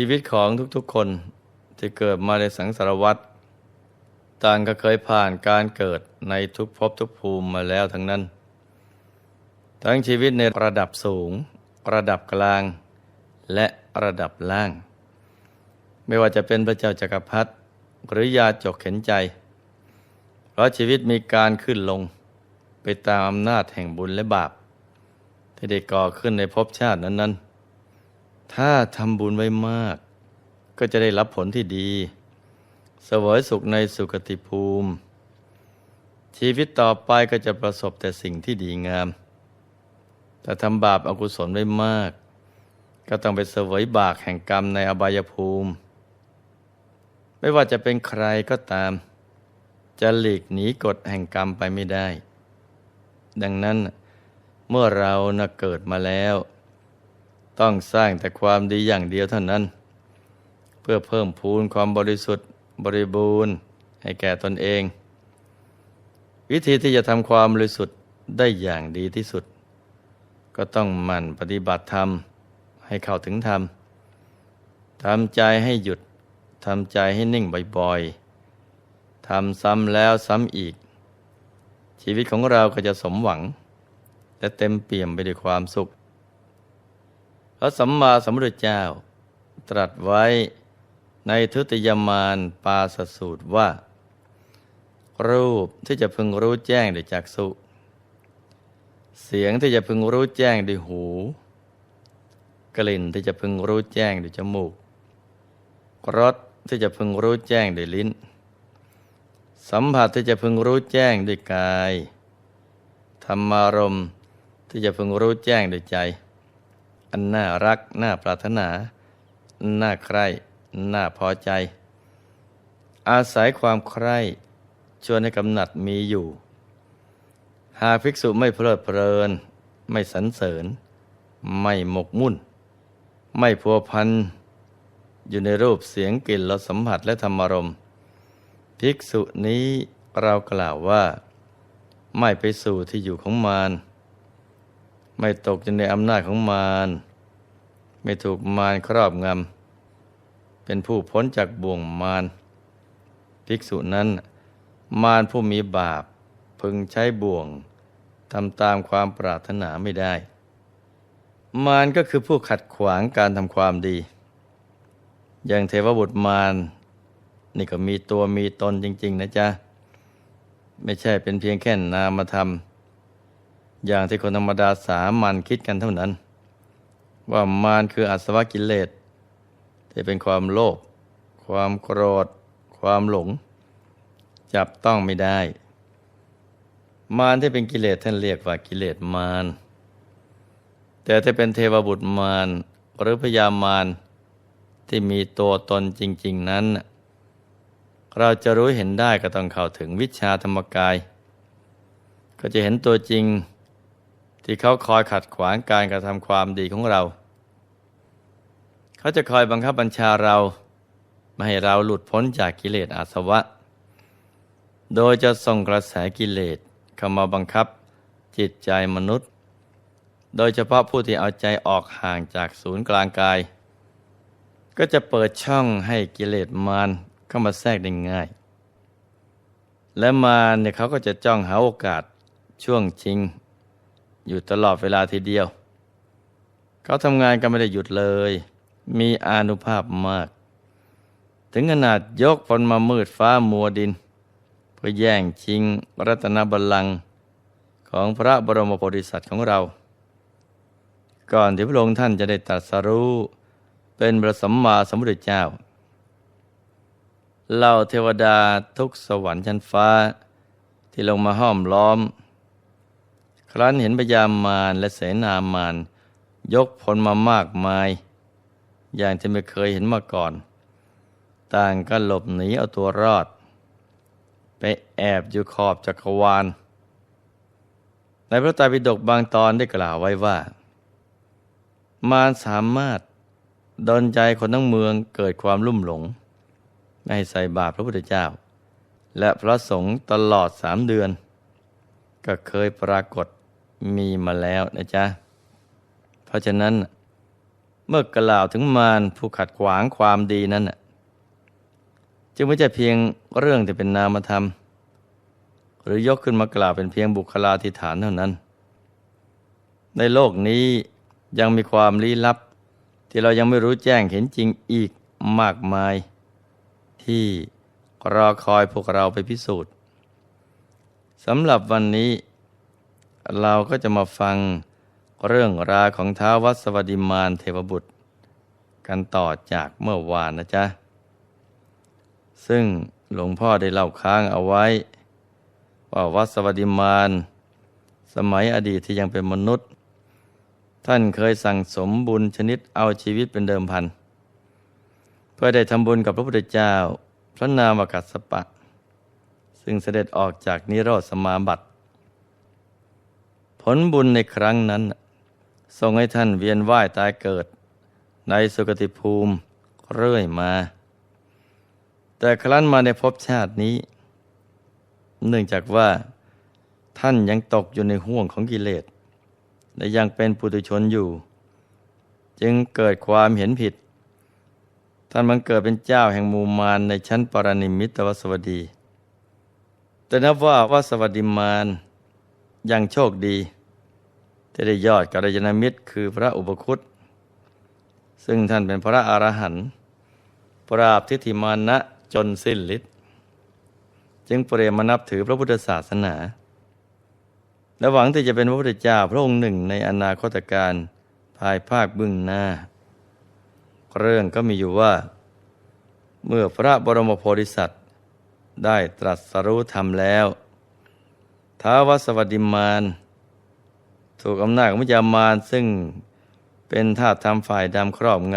ชีวิตของทุกๆคนที่เกิดมาในสังสารวัฏต่างก็เคยผ่านการเกิดในทุกภพทุกภูมิมาแล้วทั้งนั้น ทั้งชีวิตในระดับสูง ระดับกลาง และระดับล่าง ไม่ว่าจะเป็นพระเจ้าจักรพรรดิหรือยาจกเข็นใจ เพราะชีวิตมีการขึ้นลงไปตามอำนาจแห่งบุญและบาป ที่ได้ก่อขึ้นในภพชาตินั้นๆ ถ้าทำบุญไว้มาก ก็จะได้รับผลที่ดีเสวยสุขในสุคติภูมิ ชีวิตต่อไปก็จะประสบแต่สิ่งที่ดีงาม แต่ทำบาปอากุศลไว้มาก ก็ต้องไปเสวยบากแห่งกรรมในอบายภูมิ ไม่ว่าจะเป็นใครก็ตาม จะหลีกหนีกฎแห่งกรรมไปไม่ได้ ดังนั้นเมื่อเรานะเกิดมาแล้ว ต้องสร้างแต่ความดีอย่างเดียวเท่านั้น เพื่อเพิ่มพูนความบริสุทธิ์บริบูรณ์ให้แก่ตนเอง วิธีที่จะทำความบริสุทธิ์ได้อย่างดีที่สุด ก็ต้องหมั่นปฏิบัติธรรมให้เข้าถึงธรรมทำใจให้หยุดทำใจให้นิ่งบ่อยๆทำซ้ำแล้วซ้ำอีก ชีวิตของเราก็จะสมหวัง และเต็มเปี่ยมไปด้วยความสุข พระสัมมาสัมพุทธเจ้า ตรัสไว้ในทุติยมานปาสสูตรว่า รูปที่จะพึงรู้แจ้งด้วยจักษุเสียงที่จะพึงรู้แจ้งด้วยหู กลิ่นที่จะพึงรู้แจ้งด้วยจมูกรสที่จะพึงรู้แจ้งด้วยลิ้น สัมผัสที่จะพึงรู้แจ้งด้วยกาย ธรรมารมที่จะพึงรู้แจ้งด้วยใจ อันน่ารัก น่าปรารถนา น่าใคร่ น่าพอใจ อาศัยความใคร่ชวนให้กำหนัดมีอยู่ หากภิกษุไม่เพลิดเพลิน ไม่สรรเสริญ ไม่หมกมุ่น ไม่พัวพัน อยู่ในรูปเสียงกลิ่นรสสัมผัสและธรรมารมภิกษุนี้เรากล่าวว่า ไม่ไปสู่ที่อยู่ของมาร ไม่ตกอยู่ในอำนาจของมารไม่ถูกมารครอบงำเป็นผู้พ้นจากบ่วงมารภิกษุนั้น มารผู้มีบาปพึงใช้บ่วงทำตามความปรารถนาไม่ได้ มารก็คือผู้ขัดขวางการทำความดี อย่างเทวบุตรมารนี่ก็มีตัวมีตนจริง ๆ นะจ๊ะ ไม่ใช่เป็นเพียงแค่นามธรรม อย่างที่คนธรรมดาสามัญคิดกันเท่านั้น ว่ามารคืออาสวะกิเลสที่เป็นความโลภความโกรธ ความหลง จับต้องไม่ได้ มารที่เป็นกิเลสท่านเรียกว่ากิเลสมารแต่ถ้าเป็นเทวบุตรมารหรือพยามารที่มีตัวตนจริง ๆ นั้น เราจะรู้เห็นได้ก็ต้องเข้าถึงวิชาธรรมกาย ก็จะเห็นตัวจริง ที่เขาคอยขัดขวางการกระทำความดีของเรา เขาจะคอยบังคับบัญชาเรา ไม่ให้เราหลุดพ้นจากกิเลสอาสวะ โดยจะส่งกระแสกิเลสเข้ามาบังคับจิตใจมนุษย์ โดยเฉพาะผู้ที่เอาใจออกห่างจากศูนย์กลางกาย ก็จะเปิดช่องให้กิเลสมารเข้ามาแทรกได้ง่าย และมารเนี่ยเขาก็จะจ้องหาโอกาสช่วงชิง อยู่ตลอดเวลาทีเดียว เขาทำงานกันไม่ได้หยุดเลย มีอานุภาพมาก ถึงขนาดยกพลมามืดฟ้ามัวดิน เพื่อแย่งชิงรัตนบัลลังก์ของพระบรมโพธิสัตว์ของเรา ก่อนที่พระองค์ท่านจะได้ตรัสรู้เป็นพระสัมมาสัมพุทธเจ้าเหล่าเทวดาทุกสวรรค์ชั้นฟ้า ที่ลงมาห้อมล้อม ครั้นเห็นพญามารและเสนามารยกพลมามากมาย อย่างที่ไม่เคยเห็นมาก่อน ต่างก็หลบหนีเอาตัวรอด ไปแอบอยู่ขอบจักรวาล ในพระไตรปิฎกบางตอนได้กล่าวไว้ว่า มารสามารถดนใจคนทั้งเมืองเกิดความลุ่มหลง ไม่ให้ใส่บาปพระพุทธเจ้า และพระสงฆ์ตลอดสามเดือน ก็เคยปรากฏ มีมาแล้วนะจ๊ะ เพราะฉะนั้น เมื่อกล่าวถึงมารผู้ขัดขวางความดีนั้นจึงไม่ใช่เพียงเรื่องที่เป็นนามธรรม หรือยกขึ้นมากล่าวเป็นเพียงบุคลาธิฐานเท่านั้น ในโลกนี้ยังมีความลี้ลับ ที่เรายังไม่รู้แจ้งเห็นจริงอีกมากมาย ที่รอคอยพวกเราไปพิสูจน์สำหรับวันนี้ เราก็จะมาฟังเรื่องราวของท้าววัสวดิมานเทวบุตร กันต่อจากเมื่อวานนะจ๊ะ ซึ่งหลวงพ่อได้เล่าค้างเอาไว้ ว่าวัสวดิมานสมัยอดีตที่ยังเป็นมนุษย์ ท่านเคยสั่งสมบุญชนิดเอาชีวิตเป็นเดิมพัน เพื่อได้ทำบุญกับพระพุทธเจ้า พระนามกัสสปะ ซึ่งเสด็จออกจากนิโรธสมาบัติ ผลบุญในครั้งนั้นทรงให้ท่านเวียนว่ายตายเกิด ในสุคติภูมิเรื่อยมา แต่ครั้นมาในภพชาตินี้ เนื่องจากว่า ท่านยังตกอยู่ในห่วงของกิเลสและยังเป็นปุถุชนอยู่ จึงเกิดความเห็นผิด ท่านบังเกิดเป็นเจ้าแห่งมูมารในชั้นปรนิมิตวสวดี แต่นับว่าวสวดีมาร ยังโชคดี ที่ได้ยอดกัลยาณมิตร คือพระอุปคุตซึ่งท่านเป็นพระอรหันต์ปราบทิฏฐิมานะจนสิ้นฤทธิ์จึงเปรมมานับถือพระพุทธศาสนา และหวังที่จะเป็นพระพุทธเจ้าพระองค์หนึ่งในอนาคตการภายภาคเบื้องหน้า เรื่องก็มีอยู่ว่า เมื่อพระบรมโพธิสัตว์ได้ตรัสรู้ธรรมแล้ว ท้าวสวัสดิมาน ถูกอำนาจของมิจามานซึ่งเป็นธาตุธรรมฝ่ายดำครอบง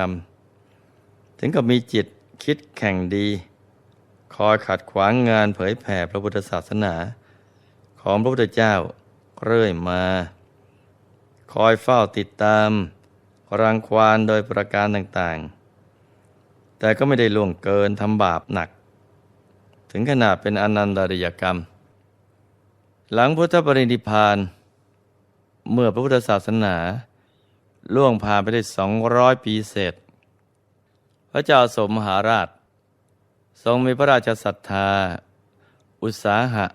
ำ ถึงกับมีจิตคิดแข่งดี คอยขัดขวางงานเผยแผ่พระพุทธศาสนา ของพระพุทธเจ้าเรื่อยมา คอยเฝ้าติดตามรังควานโดยประการต่างๆ แต่ก็ไม่ได้ล่วงเกินทำบาปหนัก ถึงขนาดเป็นอนันตริยกรรม หลังพุทธปรินิพาน เมื่อพระพุทธศาสนา ล่วงผ่านไปได้สองร้อยปีเศษ พระเจ้าสมมหาราช ทรงมีพระราชศรัทธา อุตสาหะ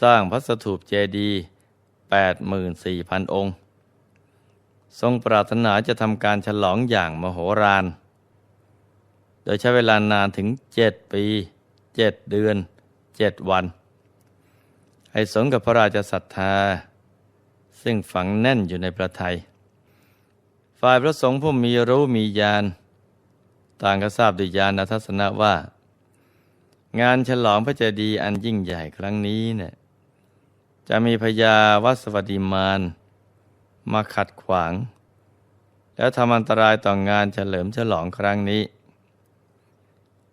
สร้างพระสถูปเจดีย์84,000 องค์ ทรงปรารถนาจะทำการฉลองอย่างมโหฬารโดยใช้เวลานานถึงเจ็ดปีเจ็ดเดือนเจ็ดวัน ให้สมกับพระราชศรัทธา ซึ่งฝังแน่นอยู่ในประทัยฝ่ายพระสงฆ์ผู้มีรู้มีญาณต่างก็ทราบด้วยญาณทัศนะว่า งานฉลองพระเจดีย์อันยิ่งใหญ่ครั้งนี้เนี่ยจะมีพญาวัสวดีมานมาขัดขวาง แล้วทำอันตรายต่องงานเฉลิมฉลองครั้งนี้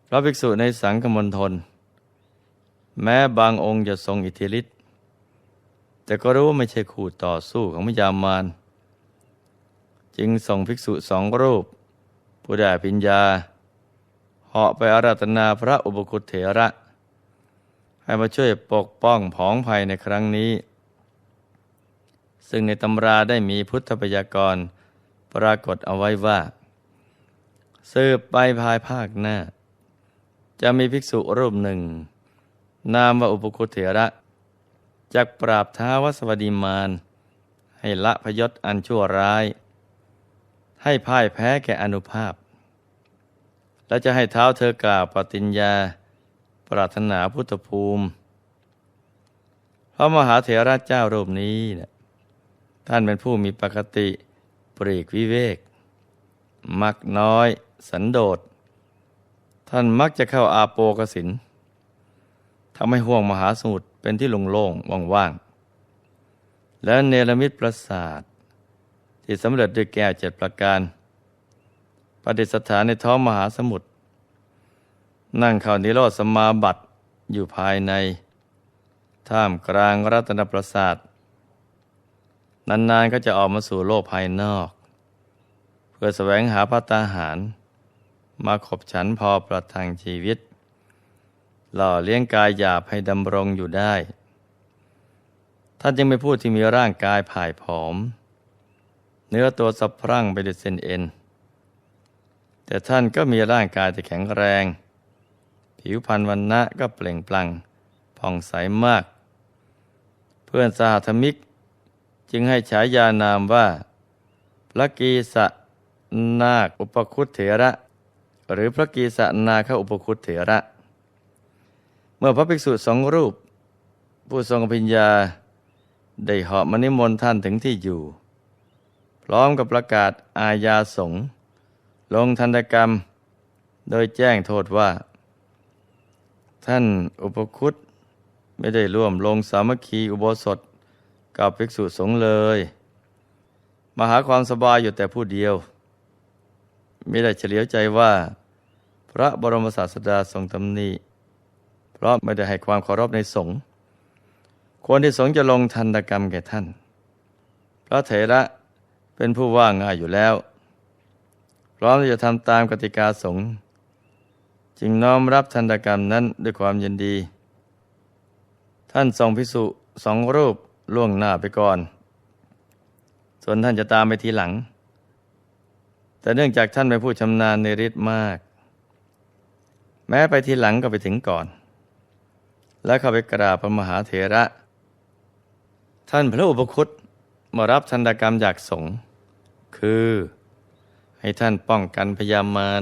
พระภิกษุในสังฆมณฑลแม้บางองค์จะทรงอิทธิฤทธิ์ แต่ก็รู้ว่าไม่ใช่คู่ต่อสู้ของพญามาร จึงส่งภิกษุสองรูป ผู้ได้ปิญญาเหาะไปอาราธนาพระอุปคุตเถระ ให้มาช่วยปกป้องผองภัยในครั้งนี้ ซึ่งในตำราได้มีพุทธพยากรปรากฏเอาไว้ว่าสืบไปภายภาคหน้า จะมีภิกษุรูปหนึ่ง นามว่าอุปคุตเถระ จากปราบท้าวสวดีมาน ให้ละพยศอันชั่วร้าย ให้พ่ายแพ้แก่อนุภาพ และจะให้เท้าเธอกล่าวปฏิญญา ปรารถนาพุทธภูมิ พระมหาเถระเจ้ารูปนี้นะท่านเป็นผู้มีปกติปรีกวิเวก มักน้อย สันโดษ ท่านมักจะเข้าอาโปกสินทำให้ห่วงมหาสมุทร เป็นที่โล่งๆว่างๆ และเนรมิตปราสาท ที่สำเร็จด้วยแก้วเจ็ดประการ ประดิษฐานในท้องมหาสมุทรนั่งเข้านิโรธสมาบัติอยู่ภายใน ท่ามกลางรัตนปราสาท นานๆก็จะออกมาสู่โลกภายนอก เพื่อแสวงหาพัตตาหาร มาขบฉันพอประทังชีวิต หล่อเลี้ยงกายหยาบให้ดำรงอยู่ได้ ท่านจึงเป็นผู้ที่มีร่างกายผ่ายผอม เนื้อตัวสะพรั่งไปด้วยเส้นเอ็น แต่ท่านก็มีร่างกายที่แข็งแรง ผิวพรรณวันณะก็เปล่งปลั่งผ่องใสมาก เพื่อนสหธมิก จึงให้ฉายานามว่าพระกีสะนาคอุปคุตเถระ หรือพระกีสะนาคอุปคุตเถระ เมื่อพระภิกษุสองรูป ผู้ทรงอภิญญาได้เหาะมานิมนต์ท่านถึงที่อยู่ พร้อมกับประกาศอาญาสงลงทันตกรรม โดยแจ้งโทษว่า ท่านอุปคุตไม่ได้ร่วมลงสามัคคีอุโบสถกับภิกษุสงฆ์เลย มาหาความสบายอยู่แต่ผู้เดียว ไม่ได้เฉลียวใจว่า พระบรมศาสดาทรงตำหนิ เพราะไม่ได้ให้ความเคารพในสงฆ์ควรที่สงฆ์จะลงทันตกรรมแก่ท่านพระเถระเป็นผู้ว่าง่ายอยู่แล้ว พร้อมที่จะทำตามกติกาสงฆ์จึงน้อมรับทันตกรรมนั้นด้วยความยินดี ท่านทรงพิสุสองรูปล่วงหน้าไปก่อน ส่วนท่านจะตามไปทีหลัง แต่เนื่องจากท่านเป็นผู้ชำนาญในฤทธิ์มาก แม้ไปทีหลังก็ไปถึงก่อน และเข้าไปกราบพระมหาเถระ ท่านพระอุปคุตมารับทันกรรมจากสงฆ์คือ ให้ท่านป้องกันพยามาร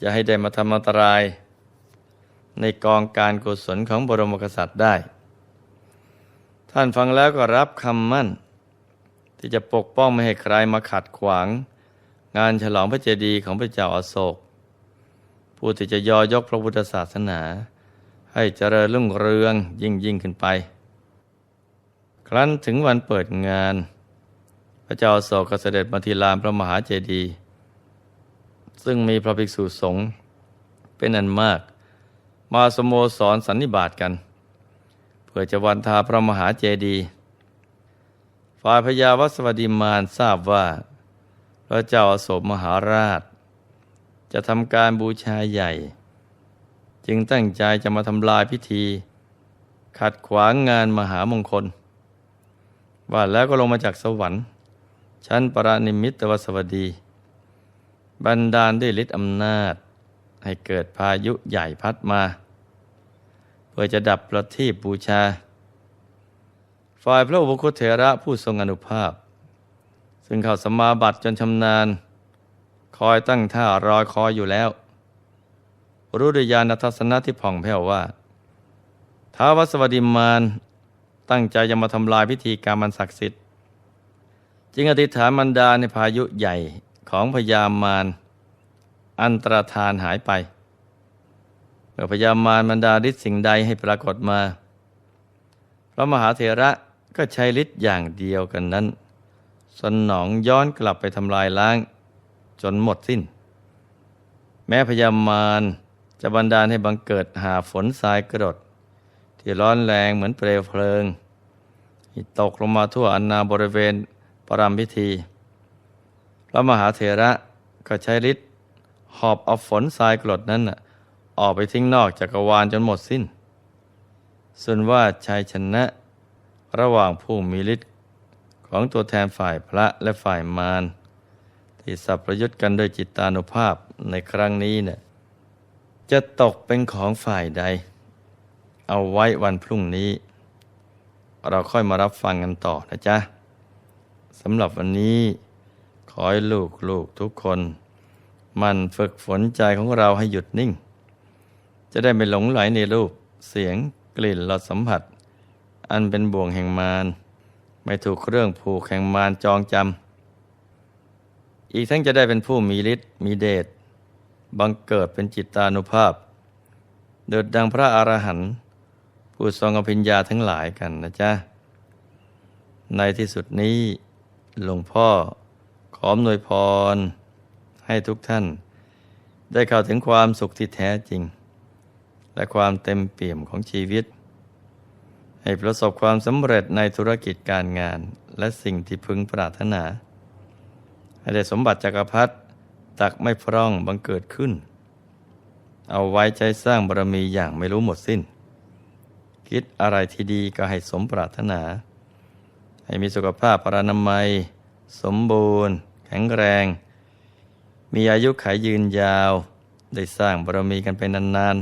จะให้ได้มาทำอันตราย ในกองการกุศลของบรมกษัตริย์ได้ ท่านฟังแล้วก็รับคำมั่น ที่จะปกป้องไม่ให้ใครมาขัดขวาง งานฉลองพระเจดีย์ของพระเจ้าอาโศก ผู้ที่จะยอยกพระพุทธศาสนา ให้เจริญรุ่งเรืองยิ่งยิ่งขึ้นไป ครั้นถึงวันเปิดงาน พระเจ้าอโศกเสด็จมาทีลานพระมหาเจดีย์ซึ่งมีพระภิกษุสงฆ์เป็นอันมาก มาสโมสรสันนิบาตกัน เพื่อจะวันทาพระมหาเจดีย์ฝ่ายพญาวัสวดีมานทราบว่า พระเจ้าอาโศกมหาราช จะทำการบูชาใหญ่ จึงตั้งใจจะมาทำลายพิธี ขัดขวางงานมหามงคล ว่าแล้วก็ลงมาจากสวรรค์ ชั้นปรานิมิตวสวดี บันดาลด้วยฤทธิ์อำนาจ ให้เกิดพายุใหญ่พัดมา เพื่อจะดับประทีปบูชา ฝ่ายพระอุปคุเถระผู้ทรงอนุภาพ ซึ่งเข้าสมาบัติจนชำนาญ คอยตั้งท่ารอยคอยอยู่แล้ว รู้ด้วยญาณทัศนะที่ผ่องแผ้วว่าท้าวสวัสดิมานตั้งใจจะมาทำลายพิธีการมันศักดิ์สิทธิ์ จึงอธิษฐานมันดาในพายุใหญ่ของพญามารอันตรธานหายไปเมื่อพญามารมันดาฤทธิ์สิ่งใดให้ปรากฏมา พระมหาเถระก็ใช้ฤทธิ์อย่างเดียวกันนั้น สนองย้อนกลับไปทำลายล้าง จนหมดสิ้น แม้พญามาร จะบันดาลให้บังเกิดหาฝนทรายกระดดที่ร้อนแรงเหมือนเปลวเพลิงตกลงมาทั่วอนนาบริเวณปรามพิธี พระมหาเถระก็ใช้ฤทธิ์หอบเอาฝนทรายกรดนั้นออกไปทิ้งนอกจักรวาลจนหมดสิ้น ส่วนว่าชัยชนะ ระหว่างผู้มีฤทธิ์ของตัวแทนฝ่ายพระและฝ่ายมารที่สับประยุทธ์กันด้วยจิตตานุภาพในครั้งนี้เนี่ย จะตกเป็นของฝ่ายใด เอาไว้วันพรุ่งนี้ เราค่อยมารับฟังกันต่อนะจ๊ะสำหรับวันนี้ ขอให้ลูกลูกทุกคน มันฝึกฝนใจของเราให้หยุดนิ่ง จะได้ไม่หลงไหลในรูปเสียงกลิ่นรสสัมผัส อันเป็นบ่วงแห่งมารไม่ถูกเครื่องผูกแห่งมารจองจำอีกทั้งจะได้เป็นผู้มีฤทธิ์มีเดช บังเกิดเป็นจิตตานุภาพ เดิดดังพระอรหันต์ผู้ทรงอภิญญาทั้งหลายกันนะจ๊ะ ในที่สุดนี้หลวงพ่อขออำนวยพร ให้ทุกท่าน ได้เข้าถึงความสุขที่แท้จริง และความเต็มเปี่ยมของชีวิต ให้ประสบความสำเร็จในธุรกิจการงานและสิ่งที่พึงปรารถนา ให้ได้สมบัติจักรพรรดิ ตักไม่พร่องบังเกิดขึ้น เอาไว้ใจสร้างบารมีอย่างไม่รู้หมดสิ้น คิดอะไรที่ดีก็ให้สมปรารถนา ให้มีสุขภาพปรานามัย สมบูรณ์ แข็งแรง มีอายุขายยืนยาว ได้สร้างบารมีกันไปนาน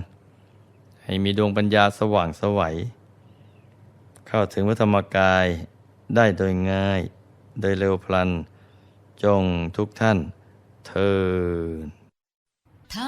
ๆ ให้มีดวงปัญญาสว่างสวัย เข้าถึงพระธรรมกายได้โดยง่าย โดยเร็วพลัน จงทุกท่าน เทินธร